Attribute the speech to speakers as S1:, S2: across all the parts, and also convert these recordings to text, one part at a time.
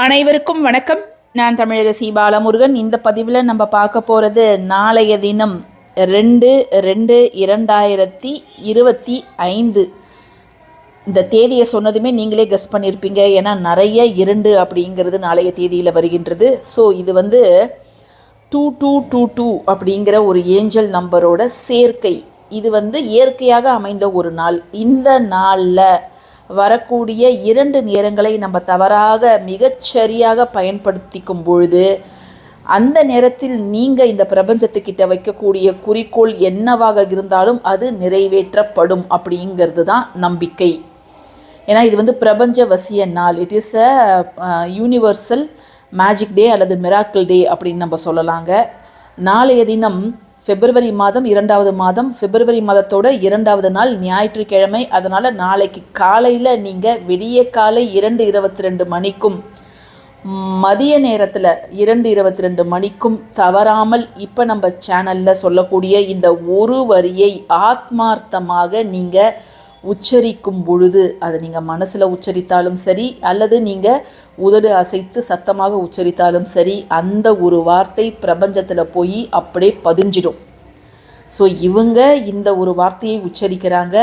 S1: அனைவருக்கும் வணக்கம். நான் தமிழரசி பாலமுருகன். இந்த பதிவில் நம்ம பார்க்க போகிறது நாளைய தினம் ரெண்டு ரெண்டு இரண்டாயிரத்தி இருபத்தி ஐந்து. இந்த தேதியை சொன்னதுமே நீங்களே கெஸ் பண்ணியிருப்பீங்க ஏன்னா நிறைய இரண்டு அப்படிங்கிறது நாளைய தேதியில் வருகின்றது. ஸோ இது வந்து டூ டூ டூ டூ அப்படிங்கிற ஒரு ஏஞ்சல் நம்பரோட சேர்க்கை. இது வந்து இயற்கையாக அமைந்த ஒரு நாள். இந்த நாளில் வரக்கூடிய இரண்டு நேரங்களை நம்ம தவறாக மிகச்சரியாக பயன்படுத்திக்கும் பொழுது அந்த நேரத்தில் நீங்கள் இந்த பிரபஞ்சத்துக்கிட்ட வைக்கக்கூடிய குறிக்கோள் என்னவாக இருந்தாலும் அது நிறைவேற்றப்படும் அப்படிங்கிறது தான் நம்பிக்கை. ஏன்னா இது வந்து பிரபஞ்ச வசிய நாள். It is a universal magic day அல்லது மிராக்கிள் டே அப்படின்னு நம்ம சொல்லலாங்க. நாளைய தினம் பிப்ரவரி மாதம் இரண்டாவது மாதம். பிப்ரவரி மாதத்தோட இரண்டாவது நாள் ஞாயிற்றுக்கிழமை. அதனால் நாளைக்கு காலையில் நீங்கள் விடிய காலை இரண்டு இருபத்தி ரெண்டு மணிக்கும் மதிய நேரத்தில் இரண்டு இருபத்தி ரெண்டு மணிக்கும் தவறாமல் இப்போ நம்ம சேனலில் சொல்லக்கூடிய இந்த ஒரு வரியை ஆத்மார்த்தமாக நீங்கள் உச்சரிக்கும் பொழுது அதை நீங்கள் மனசில் உச்சரித்தாலும் சரி அல்லது நீங்கள் உதடு அசைத்து சத்தமாக உச்சரித்தாலும் சரி அந்த ஒரு வார்த்தை பிரபஞ்சத்தில் போய் அப்படியே பதிஞ்சிடும். ஸோ இவங்க இந்த ஒரு வார்த்தையை உச்சரிக்கிறாங்க.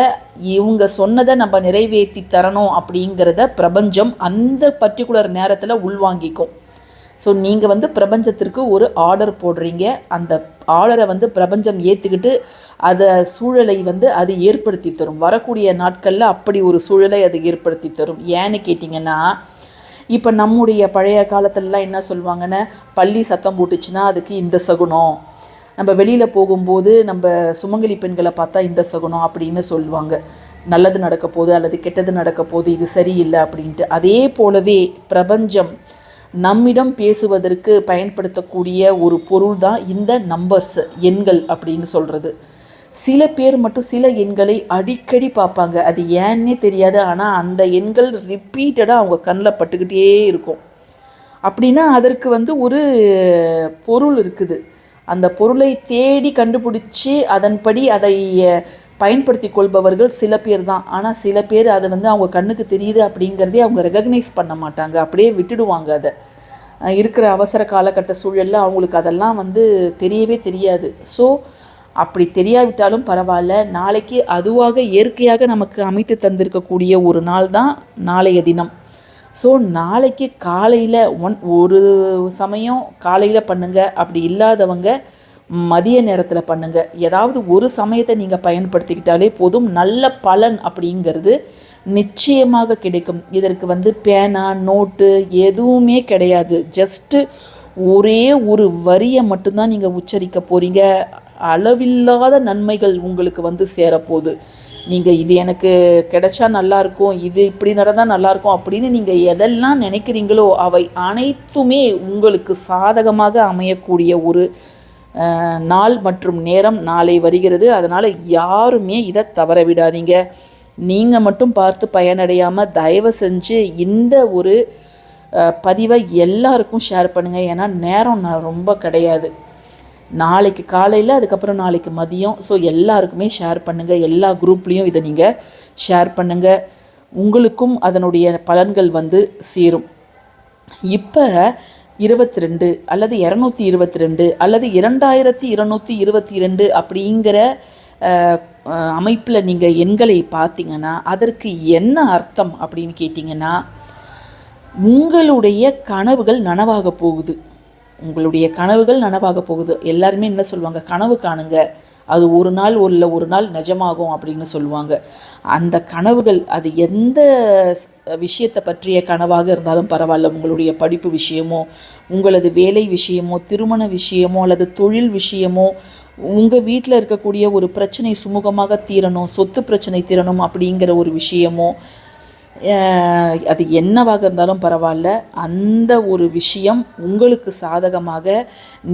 S1: இவங்க சொன்னதை நம்ம நிறைவேற்றி தரணும் அப்படிங்கிறத பிரபஞ்சம் அந்த பர்டிகுலர் நேரத்தில் உள்வாங்கிக்கும். ஸோ நீங்கள் வந்து பிரபஞ்சத்திற்கு ஒரு ஆர்டர் போடுறீங்க. அந்த ஆர்டரை வந்து பிரபஞ்சம் ஏற்றுக்கிட்டு அதை சூழலை வந்து அது ஏற்படுத்தி தரும். வரக்கூடிய நாட்களில் அப்படி ஒரு சூழலை அது ஏற்படுத்தி தரும். ஏன்னு கேட்டிங்கன்னா இப்போ நம்முடைய பழைய காலத்துலலாம் என்ன சொல்லுவாங்கன்னா பள்ளி சத்தம் போட்டுச்சுன்னா அதுக்கு இந்த சகுனம். நம்ம வெளியில் போகும்போது நம்ம சுமங்கலி பெண்களை பார்த்தா இந்த சகுனம் அப்படின்னு சொல்லுவாங்க. நல்லது நடக்க போகுது அல்லது கெட்டது நடக்க போகுது இது சரியில்லை அப்படின்ட்டு. அதே போலவே பிரபஞ்சம் நம்மிடம் பேசுவதற்கு பயன்படுத்தக்கூடிய ஒரு பொருள் தான் இந்த நம்பர்ஸ் எண்கள் அப்படின்னு சொல்கிறது சில பேர் மட்டும் சில எண்களை அடிக்கடி பார்ப்பாங்க. அது ஏன்னே தெரியாது. ஆனால் அந்த எண்கள் ரிப்பீட்டடாக அவங்க கண்ணில் பட்டுக்கிட்டே இருக்கும். அப்படின்னா அதற்கு வந்து ஒரு பொருள் இருக்குது. அந்த பொருளை தேடி கண்டுபிடிச்சி அதன்படி அதை பயன்படுத்தி கொள்பவர்கள் சில பேர் தான். ஆனால் சில பேர் அதை வந்து அவங்க கண்ணுக்கு தெரியுது அப்படிங்கிறதே அவங்க ரெகக்னைஸ் பண்ண மாட்டாங்க. அப்படியே விட்டுடுவாங்க அதை. இருக்கிற அவசர காலகட்ட சூழலில் அவங்களுக்கு அதெல்லாம் வந்து தெரியவே தெரியாது. ஸோ அப்படி தெரியாவிட்டாலும் பரவாயில்ல. நாளைக்கு அதுவாக இயற்கையாக நமக்கு அமைத்து தந்திருக்கக்கூடிய ஒரு நாள் தான் நாளைய தினம். ஸோ நாளைக்கு காலையில் ஒன் ஒரு சமயம் காலையில் பண்ணுங்கள் அப்படி இல்லாதவங்க மதிய நேரத்தில் பண்ணுங்கள் ஏதாவது ஒரு சமயத்தை நீங்கள் பயன்படுத்திக்கிட்டாலே போதும். நல்ல பலன் அப்படிங்கிறது நிச்சயமாக கிடைக்கும். இதற்கு வந்து பேனா நோட்டு எதுவுமே கிடையாது. ஜஸ்ட்டு ஒரே ஒரு வரியை மட்டும்தான் நீங்கள் உச்சரிக்க போகிறீங்க அளவில்லாத நன்மைகள் உங்களுக்கு வந்து சேரப்போகுது. நீங்கள் இது எனக்கு கிடைச்சா நல்லாயிருக்கும் இது இப்படி நடந்தால் நல்லாயிருக்கும் அப்படின்னு நீங்கள் எதெல்லாம் நினைக்கிறீங்களோ அவை அனைத்துமே உங்களுக்கு சாதகமாக அமையக்கூடிய ஒரு நாள் மற்றும் நேரம் நாளை வருகிறது. அதனால் யாருமே இதை தவற விடாதீங்க. நீங்கள் மட்டும் பார்த்து பயனடையாமல் தயவு செஞ்சு இந்த ஒரு பதிவை எல்லாருக்கும் ஷேர் பண்ணுங்கள் ஏன்னா நேரம் நான் ரொம்ப கிடையாது. நாளைக்கு காலையில் அதுக்கப்புறம் நாளைக்கு மதியம். ஸோ எல்லாருக்குமே ஷேர் பண்ணுங்கள் எல்லா குரூப்லேயும் இதை நீங்கள் ஷேர் பண்ணுங்கள் உங்களுக்கும் அதனுடைய பலன்கள் வந்து சேரும். இப்போ இருபத்தி ரெண்டு அல்லது இரநூத்தி இருபத்தி ரெண்டு அல்லது இரண்டாயிரத்தி இருநூற்றி இருபத்தி ரெண்டு அப்படிங்கிற அமைப்பில் நீங்கள் எண்களை பார்த்தீங்கன்னா அதற்கு என்ன அர்த்தம் அப்படின்னு கேட்டிங்கன்னா உங்களுடைய கனவுகள் நனவாக போகுது. உங்களுடைய கனவுகள் நனவாக போகுது. எல்லாருமே என்ன சொல்லுவாங்க? கனவு காணுங்க. அது ஒரு நாள் ஒரு ஒரு நாள் நிஜமாகும் அப்படின்னு சொல்லுவாங்க. அந்த கனவுகள் அது எந்த விஷயத்தை பற்றிய கனவாக இருந்தாலும் பரவாயில்ல. உங்களுடைய படிப்பு விஷயமோ உங்களது வேலை விஷயமோ திருமண விஷயமோ அல்லது தொழில் விஷயமோ உங்கள் வீட்டில் இருக்கக்கூடிய ஒரு பிரச்சனை சுமூகமாக தீரணும் சொத்து பிரச்சனை தீரணும் அப்படிங்கிற ஒரு விஷயமோ அது என்னவாக இருந்தாலும் பரவாயில்ல. அந்த ஒரு விஷயம் உங்களுக்கு சாதகமாக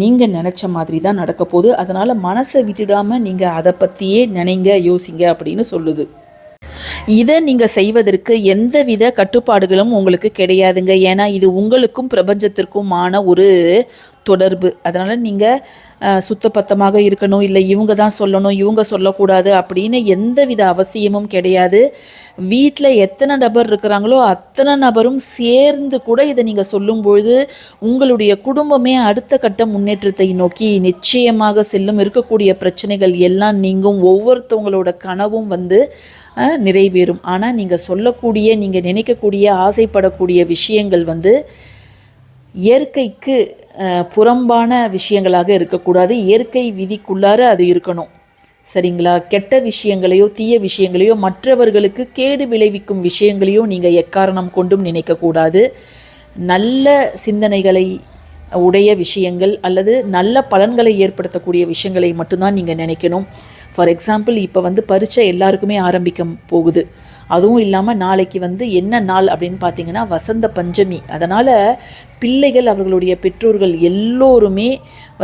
S1: நீங்கள் நினச்ச மாதிரி தான் நடக்க போகுது. அதனால் மனசை விட்டுடாமல் நீங்கள் அதை பற்றியே நினைங்க யோசிங்க அப்படின்னு சொல்லுது. இதை நீங்கள் செய்வதற்கு எந்தவித கட்டுப்பாடுகளும் உங்களுக்கு கிடையாதுங்க. ஏன்னா இது உங்களுக்கும் பிரபஞ்சத்திற்குமான ஒரு தொடர்பு. அதனால் நீங்கள் சுத்தபத்தமாக இருக்கணும் இல்லை இவங்க தான் சொல்லணும் இவங்க சொல்லக்கூடாது அப்படின்னு எந்த வித அவசியமும் கிடையாது. வீட்டில் எத்தனை நபர் இருக்கிறாங்களோ அத்தனை நபரும் சேர்ந்து கூட இதை நீங்கள் சொல்லும்பொழுது உங்களுடைய குடும்பமே அடுத்த கட்ட முன்னேற்றத்தை நோக்கி நிச்சயமாக செல்லும். இருக்கக்கூடிய பிரச்சனைகள் எல்லாம் நீங்கும். ஒவ்வொருத்தவங்களோட கனவும் வந்து நிறைவேறும். ஆனால் நீங்கள் சொல்லக்கூடிய நீங்கள் நினைக்கக்கூடிய ஆசைப்படக்கூடிய விஷயங்கள் வந்து இயற்கைக்கு புறம்பான விஷயங்களாக இருக்கக்கூடாது. இயற்கை விதிக்குள்ளார அது இருக்கணும். சரிங்களா? கெட்ட விஷயங்களையோ தீய விஷயங்களையோ மற்றவர்களுக்கு கேடு விளைவிக்கும் விஷயங்களையோ நீங்கள் எக்காரணம் கொண்டும் நினைக்கக்கூடாது. நல்ல சிந்தனைகளை உடைய விஷயங்கள் அல்லது நல்ல பலன்களை ஏற்படுத்தக்கூடிய விஷயங்களை மட்டும்தான் நீங்கள் நினைக்கணும். ஃபார் எக்ஸாம்பிள் இப்போ வந்து பரீட்சை எல்லாருக்குமே ஆரம்பிக்க போகுது. அதுவும் இல்லாமல் நாளைக்கு வந்து என்ன நாள் அப்படின்னு பார்த்தீங்கன்னா வசந்த பஞ்சமி. அதனால் பிள்ளைகள் அவர்களுடைய பெற்றோர்கள் எல்லோருமே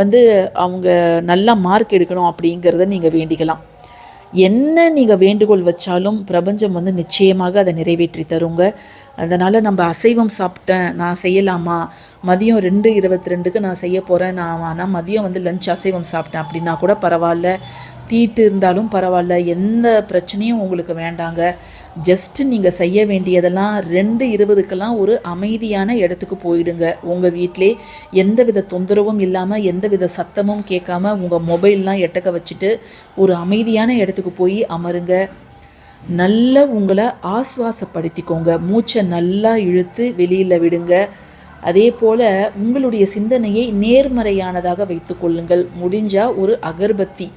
S1: வந்து அவங்க நல்லா மார்க் எடுக்கணும் அப்படிங்கிறத நீங்கள் வேண்டிக்கலாம். என்ன நீங்கள் வேண்டுகோள் வச்சாலும் பிரபஞ்சம் வந்து நிச்சயமாக அதை நிறைவேற்றி தருங்க. அதனால் நம்ம அசைவம் சாப்பிட்டேன் நான் செய்யலாமா? மதியம் ரெண்டு இருபத்தி ரெண்டுக்கு நான் செய்ய போகிறேன் நான் ஆனால் மதியம் வந்து லஞ்ச் அசைவம் சாப்பிட்டேன் அப்படின்னா கூட பரவாயில்ல. தீட்டு இருந்தாலும் பரவாயில்ல. எந்த பிரச்சனையும் உங்களுக்கு வேண்டாங்க. ஜஸ்ட்டு நீங்கள் செய்ய வேண்டியதெல்லாம் ரெண்டு இருபதுக்கெல்லாம் ஒரு அமைதியான இடத்துக்கு போயிடுங்க. உங்கள் வீட்டிலே எந்தவித தொந்தரவும் இல்லாமல் எந்தவித சத்தமும் கேட்காம உங்கள் மொபைல்லாம் எட்டக்க வச்சுட்டு ஒரு அமைதியான இடத்துக்கு போய் அமருங்க. நல்ல உங்களை ஆஸ்வாசப்படுத்திக்கோங்க. மூச்சை நல்லா இழுத்து வெளியில் விடுங்க. அதே போல் உங்களுடைய சிந்தனையை நேர்மறையானதாக வைத்துக்கொள்ளுங்கள் முடிஞ்சால் ஒரு அகர்பத்தி.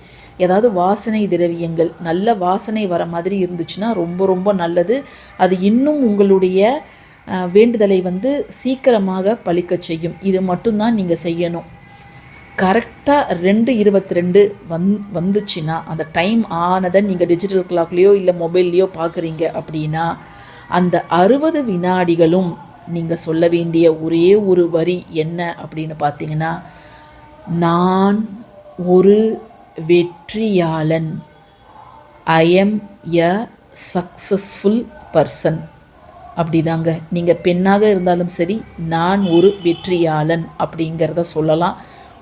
S1: ஏதாவது வாசனை திரவியங்கள் நல்ல வாசனை வர மாதிரி இருந்துச்சுன்னா ரொம்ப ரொம்ப நல்லது. அது இன்னும் உங்களுடைய வேண்டுதலை வந்து சீக்கிரமாக பழிக்க செய்யும். இது மட்டும்தான் நீங்கள் செய்யணும். கரெக்டாக ரெண்டு இருபத்தி ரெண்டு வந் வந்துச்சுன்னா அந்த டைம் ஆனதை நீங்கள் டிஜிட்டல் கிளாக்லேயோ இல்லை மொபைல்லையோ பார்க்குறீங்க அப்படின்னா அந்த அறுபது வினாடிகளும் நீங்கள் சொல்ல வேண்டிய ஒரே ஒரு வரி என்ன அப்படின்னு பார்த்தீங்கன்னா நான் ஒரு வெற்றியாளன். I am a successful person அப்படிதாங்க. நீங்கள் பெண்ணாக இருந்தாலும் சரி நான் ஒரு வெற்றியாளன் அப்படிங்கிறத சொல்லலாம்.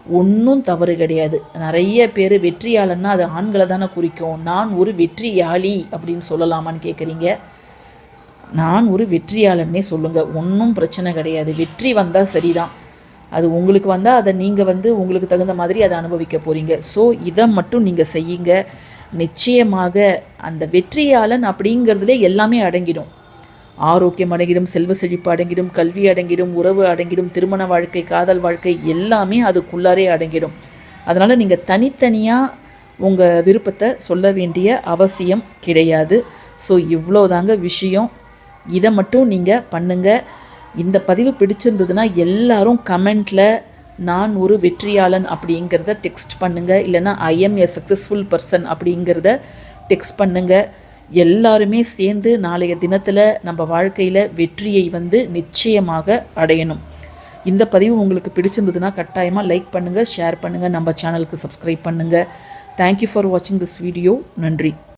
S1: ஒன்றும் தவறு கிடையாது. நிறைய பேர் வெற்றியாளன்னா அது ஆண்களை தானே குறிக்கும். நான் ஒரு வெற்றியாளி அப்படின்னு சொல்லலாமான்னு கேட்குறீங்க நான் ஒரு வெற்றியாளன்னே சொல்லுங்கள் ஒன்றும் பிரச்சனை கிடையாது. வெற்றி வந்தால் சரிதான். அது உங்களுக்கு வந்தால் அதை நீங்கள் வந்து உங்களுக்கு தகுந்த மாதிரி அதை அனுபவிக்க போகிறீங்க ஸோ இதை மட்டும் நீங்கள் செய்யுங்க. நிச்சயமாக அந்த வெற்றியாளன் அப்படிங்கிறதுலே எல்லாமே அடங்கிடும். ஆரோக்கியம் அடங்கிடும் செல்வ செழிப்பு அடங்கிடும் கல்வி அடங்கிடும் உறவு அடங்கிடும் திருமண வாழ்க்கை காதல் வாழ்க்கை எல்லாமே அதுக்குள்ளாரே அடங்கிடும். அதனால் நீங்கள் தனித்தனியாக உங்கள் விருப்பத்தை சொல்ல வேண்டிய அவசியம் கிடையாது. ஸோ இவ்வளோதாங்க விஷயம். இதை மட்டும் நீங்கள் பண்ணுங்கள் இந்த பதிவு பிடிச்சிருந்ததுன்னா எல்லாரும் கமெண்ட்டில் நான் ஒரு வெற்றியாளன் அப்படிங்கிறத டெக்ஸ்ட் பண்ணுங்கள் இல்லைன்னா I am a successful person அப்படிங்கிறத டெக்ஸ்ட் பண்ணுங்கள் எல்லாருமே சேர்ந்து நாளைய தினத்தில் நம்ம வாழ்க்கையில் வெற்றியை வந்து நிச்சயமாக அடையணும். இந்த பதிவு உங்களுக்கு பிடிச்சிருந்ததுன்னா கட்டாயமாக லைக் பண்ணுங்கள் ஷேர் பண்ணுங்கள் நம்ம சேனலுக்கு சப்ஸ்கிரைப் பண்ணுங்கள் தேங்க்யூ ஃபார் வாட்சிங் திஸ் வீடியோ நன்றி.